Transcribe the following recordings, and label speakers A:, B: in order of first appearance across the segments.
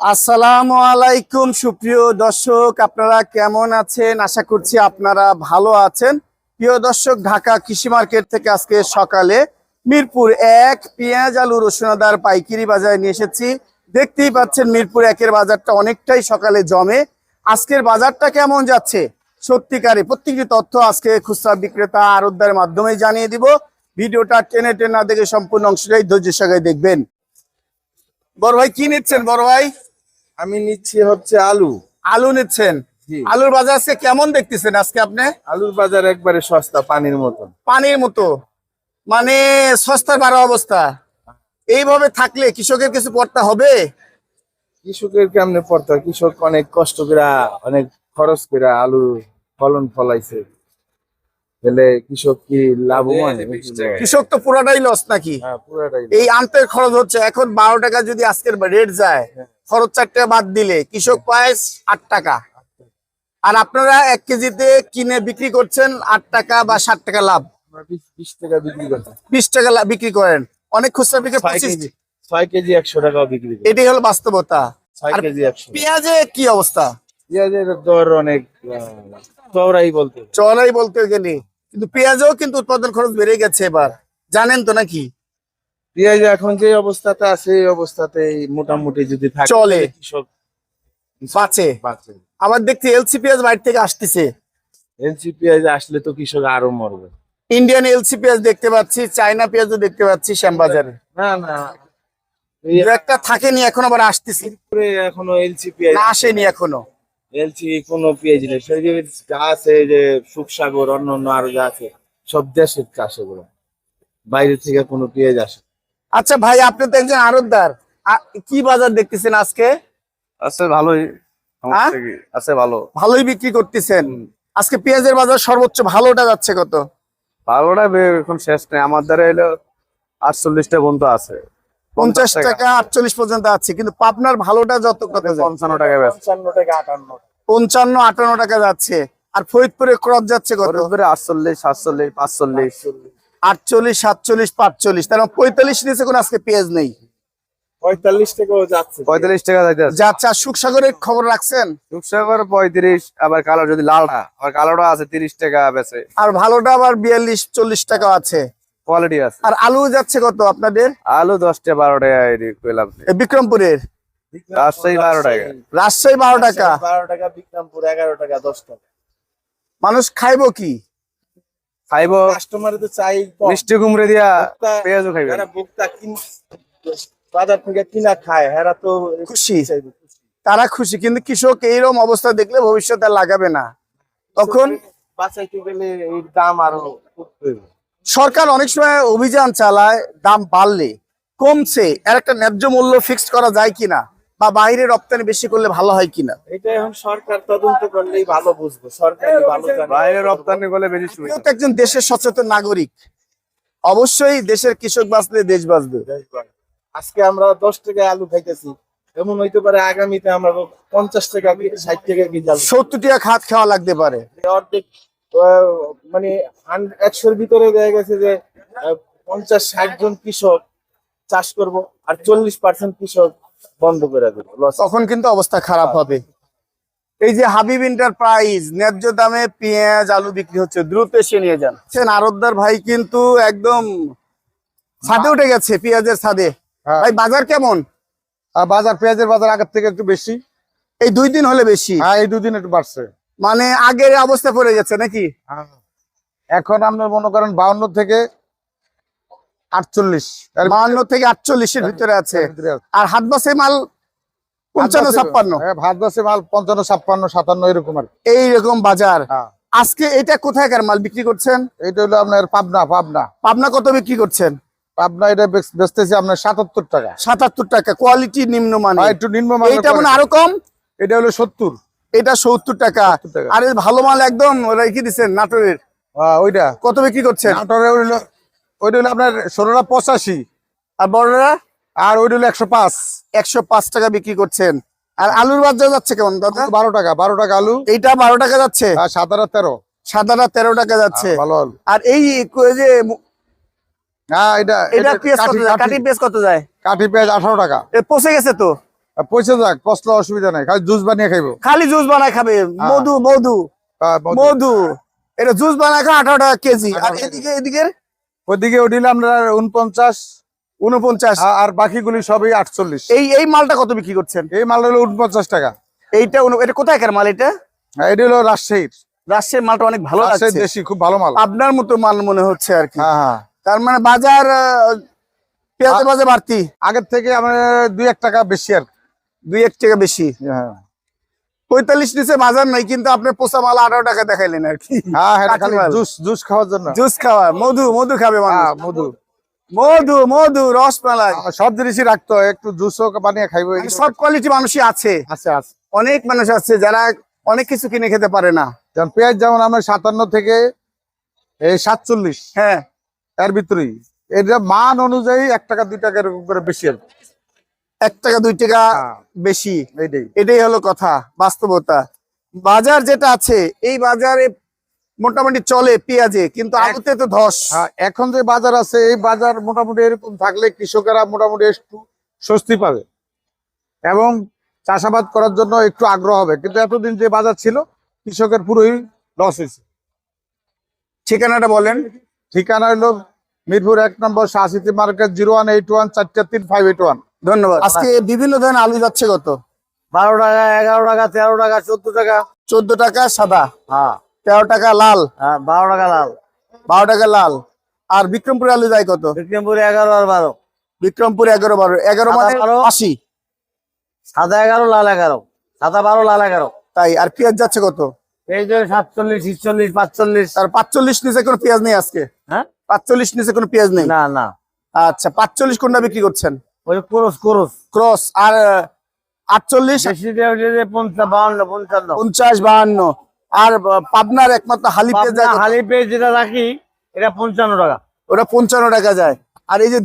A: আসসালামু আলাইকুম, সুপ্রিয় দর্শক, আপনারা কেমন আছেন? আশা করছি আপনারা ভালো আছেন। প্রিয় দর্শক, ঢাকা কৃষি মার্কেট থেকে আজকে সকালে মিরপুর এক পেঁয়াজ, আলু রসুনাদার পাইকারি বাজারে নিয়ে এসেছি। দেখতেই পাচ্ছেন মিরপুর একের বাজারটা অনেকটাই সকালে জমে। আজকের বাজারটা কেমন যাচ্ছে? সত্যিকারে প্রত্যেকটি তথ্য আজকে খুচরা বিক্রেতা আরোদ্দার মাধ্যমে জানিয়ে দিব। ভিডিওটা টেনে টেনে দেখে সম্পূর্ণ অংশটাই ধৈর্য সঙ্গে দেখবেন। বড় ভাই, কি নিচ্ছেন বড় ভাই?
B: আমি নিচ্ছি হচ্ছে আলু।
A: আলু নিচ্ছেন? আলুর বাজার আজকে কেমন দেখতেছেন আজকে আপনি?
B: আলুর বাজার একবারে সস্তা পানির মতন
A: পানির মতো। মানে সস্তার বাড়া অবস্থা। এইভাবে থাকলে কৃষকের কিছু করতে হবে?
B: কৃষকের কেমনে পড়তে হয়? কৃষক অনেক কষ্ট করে অনেক খরচ করে আলু ফলন ফলাইছে। তাহলে কৃষক কি লাভবান?
A: কৃষক তো পুরাটাই লস নাকি?
B: হ্যাঁ
A: এই আনতের খরচ হচ্ছে। এখন বারো টাকা যদি আজকের রেট যায় খরচ চার টাকা বাদ দিলে কৃষক পায় আট টাকা। আর আপনারা এক কেজিতে কিনে বিক্রি করছেন আট টাকা বা ষাট টাকা লাভ।
B: বিশ- টাকা বিক্রি করতে
A: বিশ টাকা বিক্রি করেন। অনেক খুচরা বিক্রি
B: ছয় কেজি একশো টাকাও বিক্রি করি
A: এটাই হলো বাস্তবতা। পেঁয়াজে কি অবস্থা?
B: পেঁয়াজের দর অনেক আহ, চওড়াই বলতে।
A: চলাই বলতে গেলে। কিন্তু পেঁয়াজেও কিন্তু উৎপাদন খরচ বেড়ে গেছে এবার। জানেন তো নাকি?
B: পেঁয়াজ এখন যে অবস্থাতে আছে এই অবস্থাতে মোটামুটি যদি থাকে
A: চলে।
B: কৃষক
A: বাঁচে।
B: বাঁচে।
A: আবার দেখছি এলসি পেঁয়াজ বাইরে থেকে আসতেছে।
B: এলসি পেঁয়াজ আসলে তো কৃষক আরও মরবে।
A: ইন্ডিয়ান এলসি পেঁয়াজ দেখতে পাচ্ছি চায়না পেঁয়াজও দেখতে পাচ্ছি শ্যামবাজারে।
B: না না।
A: দু একটা থাকেনি এখন আবার আসতেছে।
B: পুরে এখনও এলসি পেঁয়াজ
A: না আসেনি এখনও।
B: এলসি কোনো পেঁয়াজ নেই। সেই যে আছে এই যে সুখসাগর অন্য অন্য আরও যা আছে সব দেশের চাষ এগুলো। বাইরে থেকে কোনো পেঁয়াজ আসে
A: আচ্ছা ভাই আপনি তো একজন আড়তদার আ- কি বাজার দেখতেছেন আজকে?
C: আছে ভালোই? আছে ভালো।
A: ভালোই বিক্রি করতেছেন। আজকে পেঁয়াজের বাজার সর্বোচ্চ ভালোটা যাচ্ছে কত?
C: ভালোটা এখন শেষ নেই। আমার দ্বারা এলো আটচল্লিশটা পর্যন্ত আছে।
A: পঞ্চাশ টাকা আটচল্লিশ পর্যন্ত আছে। কিন্তু পাবনার ভালোটা যত কত
C: পঞ্চান্ন টাকা
B: পঞ্চান্ন টাকা আটান্ন
A: পঞ্চান্ন আটান্ন টাকা যাচ্ছে। আর ফরিদপুরে ক্রস যাচ্ছে কত?
C: আটচল্লিশ সাতচল্লিশ পাঁচচল্লিশ।
A: আটচল্লিশ সাতচল্লিশ পাঁচচল্লিশ। তার মানে পঁয়তাল্লিশ নিচে কোনো আজকে পেঁয়াজ নেই।
B: পঁয়তাল্লিশ যাচ্ছে।
C: পঁয়তাল্লিশ টাকা
A: যাচ্ছে আর সুখসাগরের খবর রাখছেন?
C: রূপসাগর পঁয়ত্রিশ আবার কালো যদি লালটা আবার কালোটা আছে তিরিশ টাকা বেচে।
A: আর ভালোটা আবার বিয়াল্লিশ চল্লিশ টাকা আছে।
C: কোয়ালিটি আছে।
A: আর আলু যাচ্ছে কত আপনাদের?
C: আলু দশটা বারো টাকা পেলাম।
A: বিক্রমপুরের?
C: রাজশাহী বারো টাকা।
A: রাজশাহী বারো টাকা।
B: বারো টাকা বিক্রমপুর এগারো টাকা দশ টাকা।
A: মানুষ খাইবো কি?
C: খাইব।
B: কাস্টমার তো চাই
C: মিষ্টি কুমড়ে দিয়া পেঁয়াজও খাইবে।
B: যারা ভোক্তা কিন বাজার থেকে কিনা খায় এরা তো
A: খুশি। তারা খুশি কিন্তু কৃষক এইরকম অবস্থা দেখলে ভবিষ্যতে লাগাবে না। তখন
B: বাঁচাইতে গেলে এই দাম আরও
A: সরকার অনেক সময় অভিযান চালায় দাম বাড়লে কমছে এর একটা ন্যায্য মূল্য ফিক্সড করা যায় কিনা? বা বাইরে রপ্তানি বেশি করলে ভালো হয় কিনা?
B: এটা এখন সরকার তদন্ত করলেই ভালো বুঝব। সরকার
C: বাইরে রপ্তানি করলে বেশি সুবিধা।
A: একজন দেশের সচেতন নাগরিক। অবশ্যই দেশের কৃষক বাঁচলে দেশ বাঁচবে।
B: আজকে আমরা দশ টাকা আলু খাইতেছি। এমন হইতে পারে আগামীতে আমরা পঞ্চাশ টাকা ষাট টাকা কি আলু
A: সত্তর টাকা খাত খাওয়া লাগতে পারে।
B: অর্ধেক আহ, মানে একশোর ভিতরে দেখা গেছে যে পঞ্চাশ ষাট জন কৃষক চাষ করব আর চল্লিশ পার্সেন্ট কৃষক বন্ধ করে দেবো
A: তখন কিন্তু অবস্থা খারাপ হবে। এই যে হাবিব এন্টারপ্রাইজ ন্যায্য দামে পেঁয়াজ আলু বিক্রি হচ্ছে দ্রুত এসে নিয়ে যান। সেন আরবদার ভাই কিন্তু একদম ছাদে উঠে গেছে পেঁয়াজের ছাদে।
D: হ্যাঁ।
A: ভাই বাজার কেমন?
D: বাজার পেঁয়াজের বাজার আগের থেকে একটু বেশি।
A: এই দুই দিন হলে বেশি?
D: হ্যাঁ এই দুদিন একটু বাড়ছে।
A: মানে আগের অবস্থা পড়ে গেছে নাকি?
D: এখন আপনার মনে করেন বাউন্ন থেকে আটচল্লিশ।
A: বাহান্ন থেকে আটচল্লিশের ভিতরে আছে।
D: ভিতরে আছে।
A: আর হাত বাসে মাল পঞ্চান্ন ছাপ্পান্ন।
D: হ্যাঁ, বাসে মাল পঞ্চান্ন ছাপ্পান্ন সাতান্ন এরকম আর
A: এইরকম বাজার।
D: হ্যাঁ।
A: আজকে এটা কোথায়কার মাল বিক্রি করছেন?
D: এটা হলো আপনার পাবনা পাবনা।
A: পাবনা কত বিক্রি করছেন?
D: পাবনা এটা আপনার সাতাত্তর টাকা।
A: সাতাত্তর টাকা। কোয়ালিটি
D: একটু নিম্ন মানের
A: এইটা মানে আরও কম?
D: এটা হলো সত্তর।
A: এটা সত্তর টাকা।
D: 70 টাকা।
A: আর ভালো মাল একদম। রেখে দিচ্ছেন নাটোরের।
D: হ্যাঁ, ওইটা।
A: কত বিক্রি করছেন?
D: নাটোরের হলো ওইটা হলো আপনার ষোলোটা পঁচাশি।
A: আর বড়রা?
D: আর ওইটা হলো একশো পাঁচ।
A: একশো পাঁচ টাকা বিক্রি করছেন। আর আলুর বাজার যাচ্ছে কেমন দাদা?
D: বারো টাকা বারো টাকা আলু।
A: এইটা বারো টাকা যাচ্ছে?
D: আর তেরো।
A: সাদাটা তেরো টাকা যাচ্ছে।
D: ভালো
A: আর এই যে
D: হ্যাঁ এটা
A: এটা পেঁয়াজ কত
D: কাঠি-
A: যায়?
D: কাঠি-
A: পেঁয়াজ কত যায়?
D: কাঠি পেঁয়াজ আঠারো টাকা।
A: পচে গেছে তো?
D: যাক পচলে অসুবিধা নাই। খালি জুস বানিয়ে খাইবো।
A: খালি জুস বানায় খাবে। মধু মধু।
D: মধু।
A: মধু। এটা জুস বানায় খায় আঠারো টাকা কেজি। আর এদিকে এদিকে
D: ওইদিকে ওডিলে আমরা উনপঞ্চাশ
A: উনপঞ্চাশ
D: আর বাকিগুলি সবই আটচল্লিশ।
A: এই এই মালটা কত বিক্রি করছেন?
D: এই মালটা হলো উনপঞ্চাশ টাকা।
A: এইটা এটা কোথায়কার মাল এটা?
D: আর এটা হলো রাজশাহীর।
A: রাজশাহীর মালটা অনেক ভালো
D: দেশি খুব ভালো মাল।
A: আপনার মতো মাল মনে হচ্ছে আর কি।
D: হ্যাঁ হ্যাঁ।
A: তার মানে বাজার পেঁয়াজের বাজার বাড়তি?
D: আগের থেকে আমরা দুই এক টাকা বেশি আর।
A: দুই এক টাকা বেশি।
D: হ্যাঁ।
A: পঁয়তাল্লিশ নিচে বাজার নাই কিন্তু আপনি পোষা মালা আঠারো টাকা দেখাইলেন আর কি।
D: হ্যাঁ হ্যাঁ। জুস জুস খাওয়ার জন্য।
A: জুস খাওয়া মধু মধু খাবে
D: হ্যাঁ মধু।
A: মধু মধু রসমালাই।
D: সব জিনিসই রাখতো একটু জুসও বানিয়ে খাইবো
A: মানে সব কোয়ালিটি মানুষই আছে।
D: আছে আছে।
A: অনেক মানুষ আছে যারা অনেক কিছু কিনে খেতে পারে না।
D: যেমন পেঁয়াজ যেমন আমরা সাতান্ন থেকে এই সাতচল্লিশ।
A: হ্যাঁ।
D: এর ভিতরেই। এটা মান অনুযায়ী এক টাকা দুই টাকা এরকম করে বেশি আর।
A: এক টাকা দুই টাকা
D: হ্যাঁ।
A: বেশি। এটাই। হলো কথা বাস্তবতা। বাজার যেটা আছে এই বাজারে মোটামুটি চলে পেঁয়াজে কিন্তু আলুতে তো ধস।
D: হ্যাঁ, এখন যে বাজার আছে এই বাজার মোটামুটি এরকম থাকলে কৃষকেরা মোটামুটি একটু স্বস্তি পাবে। এবং চাষাবাদ করার জন্য একটু আগ্রহ হবে। কিন্তু এতদিন যে বাজার ছিল কৃষকের পুরোই লস হয়েছে।
A: ঠিকানাটা বলেন।
D: ঠিকানা হলো মিরপুর এক নম্বর Shah City market zero one eight one চারটে তিন ফাইভ এইট ওয়ান
A: ধন্যবাদ। আজকে বিভিন্ন ধরনের আলু যাচ্ছে কত?
E: বারো টাকা এগারো টাকা তেরো টাকা চোদ্দ টাকা।
A: চোদ্দ টাকা সাদা
E: হ্যাঁ।
A: তেরো টাকা লাল
E: হ্যাঁ বারো টাকা লাল।
A: বারো টাকা লাল। আর বিক্রমপুর আলু যায় কত?
E: বিক্রমপুর এগারো আর বারো।
A: বিক্রমপুর এগারো বারো। এগারো মানে। আশি।
E: সাদা এগারো লাল এগারো। সাদা বারো লাল এগারো।
A: তাই আর পেঁয়াজ যাচ্ছে কত?
E: পেঁয়াজ সাতচল্লিশ ছিচল্লিশ পাঁচচল্লিশ।
A: আর পাঁচচল্লিশ নিচে কোনো পেঁয়াজ নেই আজকে?
E: হ্যাঁ?
A: পাঁচচল্লিশ নিচে কোনো পেঁয়াজ নেই?
E: না না।
A: আচ্ছা পাঁচচল্লিশ কোনটা বিক্রি করছেন?
E: Kroos Kroos.
A: ক্রস আর আটচল্লিশ
E: পঞ্চাশ
A: বাহান্ন। আর পাবনার একমাত্র হালি?
E: হালি পেয়ে যেটা রাখি এটা পঞ্চান্ন টাকা।
A: ওটা পঞ্চান্ন টাকা যায়। আর এই যে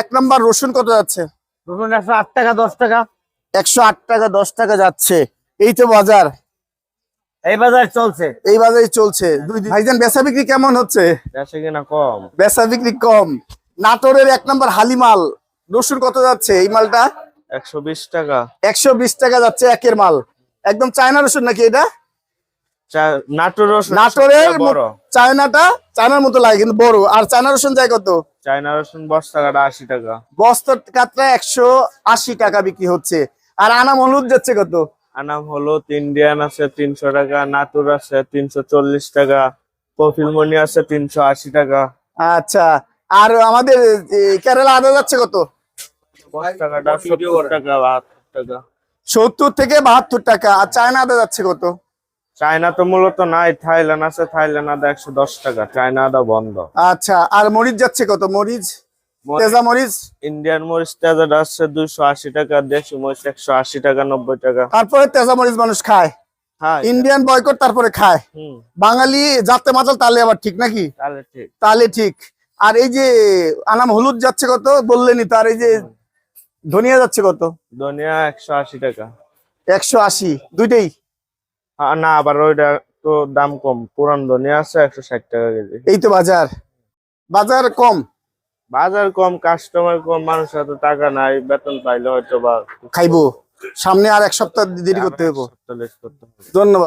A: এক নম্বর রসুন কত যাচ্ছে?
E: রসুন একশো আট টাকা দশ টাকা।
A: একশো আট টাকা দশ টাকা যাচ্ছে। এই তো বাজার।
E: এই বাজার চলছে।
A: এই বাজারে চলছে। দুই দিন ভাইজান বেচা বিক্রি কেমন হচ্ছে?
E: কিনা কম।
A: বেচা বিক্রি কম। নাটোরের এক নম্বর হালিমাল। রসুন কত যাচ্ছে এই মালটা?
F: একশো বিশ টাকা।
A: একশো বিশ টাকা যাচ্ছে একের মাল। একদম চায়না রসুন নাকি এটা?
F: নাটোর
A: নাটোরের চায়নাটা চায়নার মতো লাগে কিন্তু বড়। আর চায়না রসুন যায় কত?
F: চায়না রসুন বস্তা কাটা আশি টাকা।
A: কাতরা একশো আশি টাকা বিক্রি হচ্ছে। আর আনাম হলুদ যাচ্ছে কত?
F: আনাম হলুদ ইন্ডিয়ান আছে তিনশো টাকা আছে তিনশো চল্লিশ টাকা কফিলমনি আছে তিনশো আশি টাকা।
A: আচ্ছা। আর আমাদের কেরালা আদা যাচ্ছে কত?
F: সত্তর টাকা বাহাত্তর টাকা।
A: সত্তর থেকে বাহাত্তর টাকা। আর চায়না আদা যাচ্ছে কত?
F: চায়না তো মূলত নাই থাইল্যান্ড আছে থাইল্যান্ড আদা একশো দশ টাকা চায়না আদা বন্ধ।
A: আচ্ছা আর মরিচ যাচ্ছে কত? মরিচ? তেজা মরিচ?
F: ইন্ডিয়ান মরিচ তেজাটা আছে দুইশো আশি টাকা দেশি মরিচ একশো আশি টাকা নব্বই টাকা।
A: তারপরে তেজা মরিচ মানুষ খায়।
F: হ্যাঁ
A: ইন্ডিয়ান বয়কট তারপরে খায়। বাঙালি যাতে মাতাল তাহলে আবার ঠিক নাকি?
F: ঠিক।
A: তাহলে ঠিক। আর এই যে আনাম হলুদ যাচ্ছে কত? বললেনি তার এই যে ধনিয়া যাচ্ছে কত?
F: ধনিয়া একশো আশি টাকা।
A: একশো আশি দুইটাই?
F: না আবার ওইটা তো দাম কম। পুরান ধনিয়া আছে একশো ষাট টাকা কেজি।
A: এই তো বাজার। বাজার কম?
F: বাজার কম কাস্টমার কম মানুষের হাতে টাকা নাই বেতন পাইলে হয়তো বা
A: খাইবো। সামনে আর এক সপ্তাহ দেরি
F: করতে হবে।
A: ধন্যবাদ।